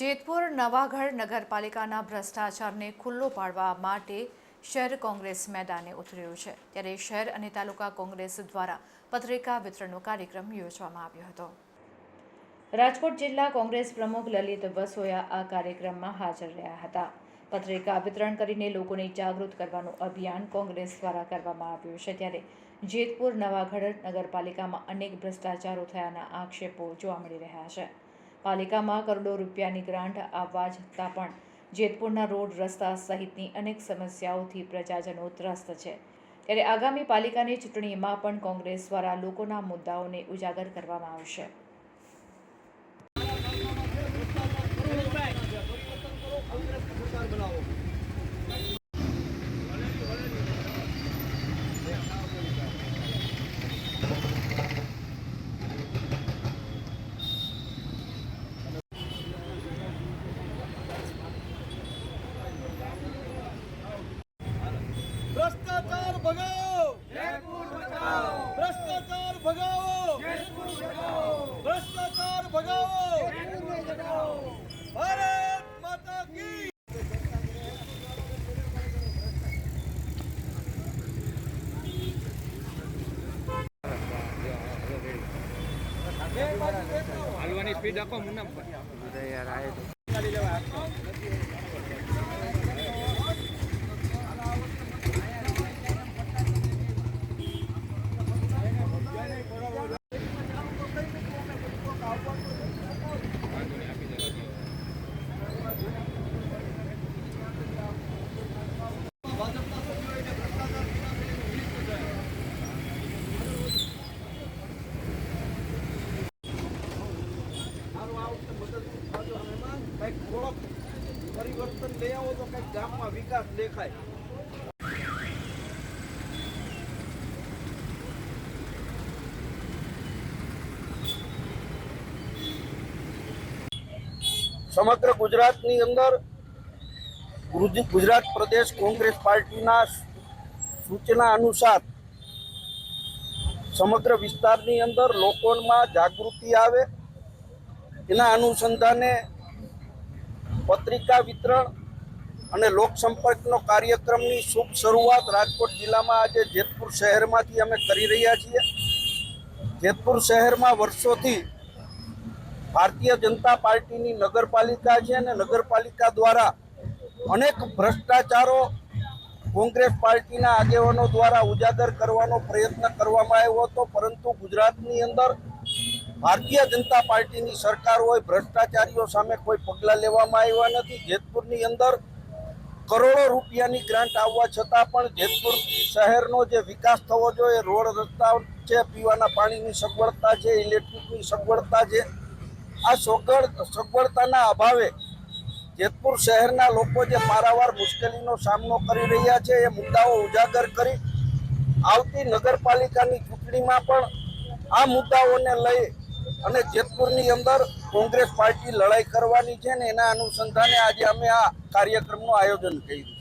જેતપુર નવાગઢ નગરપાલિકાના ભ્રષ્ટાચારને ખુલ્લો પાડવા માટે શહેર કોંગ્રેસ મેદાને ઉતર્યું છે. ત્યારે શહેર અને તાલુકા કોંગ્રેસ દ્વારા પત્રિકા વિતરણનો કાર્યક્રમ યોજવામાં આવ્યો હતો. રાજકોટ જિલ્લા કોંગ્રેસ પ્રમુખ લલિત વસોયા આ કાર્યક્રમમાં હાજર રહ્યા હતા. પત્રિકા વિતરણ કરીને લોકોને જાગૃત કરવાનું અભિયાન કોંગ્રેસ દ્વારા કરવામાં આવ્યું છે ત્યારે જેતપુર, નવાગઢ નગરપાલિકામાં અનેક ભ્રષ્ટાચારો થયાના આક્ષેપો જોવા મળી રહ્યા છે. પાલિકામાં કરોડો રૂપિયાની ગ્રાન્ટ આવવા છતાં પણ જેતપુરના રોડ રસ્તા સહિતની અનેક સમસ્યાઓથી પ્રજાજનો ત્રસ્ત છે. ત્યારે આગામી પાલિકાની ચૂંટણીમાં પણ કોંગ્રેસ દ્વારા લોકોના મુદ્દાઓને ઉજાગર કરવામાં આવશે. ભ્રષ્ટાચાર ભગાવો! ભ્રષ્ટાચાર ભગાવો! ભ્રષ્ટાચાર ભગાવો! ભારત હાલવાની સ્પીડ આપો મુન્ના પરિવર્તન લઈ આવો તો કંઈક ગામમાં વિકાસ દેખાય. સમગ્ર ગુજરાતની અંદર ગુજરાત પ્રદેશ કોંગ્રેસ પાર્ટીના સૂચના અનુસાર સમગ્ર વિસ્તારની અંદર લોકોમાં જાગૃતિ આવે. એના અનુસંધાને પત્રિકા વિતરણ અને લોકસંપર્કનો કાર્યક્રમની શુભ શરૂઆત રાજકોટ જિલ્લામાં આજે જેતપુર શહેરમાંથી અમે કરી રહ્યા છીએ. જેતપુર શહેરમાં વર્ષોથી ભારતીય જનતા પાર્ટીની નગરપાલિકા છે અને નગરપાલિકા દ્વારા અનેક ભ્રષ્ટાચારો કોંગ્રેસ પાર્ટીના આગેવાનો દ્વારા ઉજાગર કરવાનો પ્રયત્ન કરવામાં આવ્યો હતો. પરંતુ ગુજરાતની અંદર ભારતીય જનતા પાર્ટીની સરકાર હોય, ભ્રષ્ટાચારીઓ સામે કોઈ પગલાં લેવામાં આવ્યા નથી. જેતપુરની અંદર કરોડો રૂપિયાની ગ્રાન્ટ આવવા છતાં પણ જેતપુર શહેરનો જે વિકાસ થવો જોઈએ, રોડ રસ્તા છે, પીવાના પાણીની સગવડતા છે, ઇલેક્ટ્રિકની સગવડતા છે, આ સગવડ, સગવડતાના અભાવે જેતપુર શહેરના લોકો જે પારાવાર મુશ્કેલીનો સામનો કરી રહ્યા છે, એ મુદ્દાઓ ઉજાગર કરી આવતી નગરપાલિકાની ચૂંટણીમાં પણ આ મુદ્દાઓને લઈ અને જેતપુરની અંદર કોંગ્રેસ પાર્ટી લડાઈ કરવાની છે ને એના અનુસંધાને આજે અમે આ કાર્યક્રમનું આયોજન કર્યું.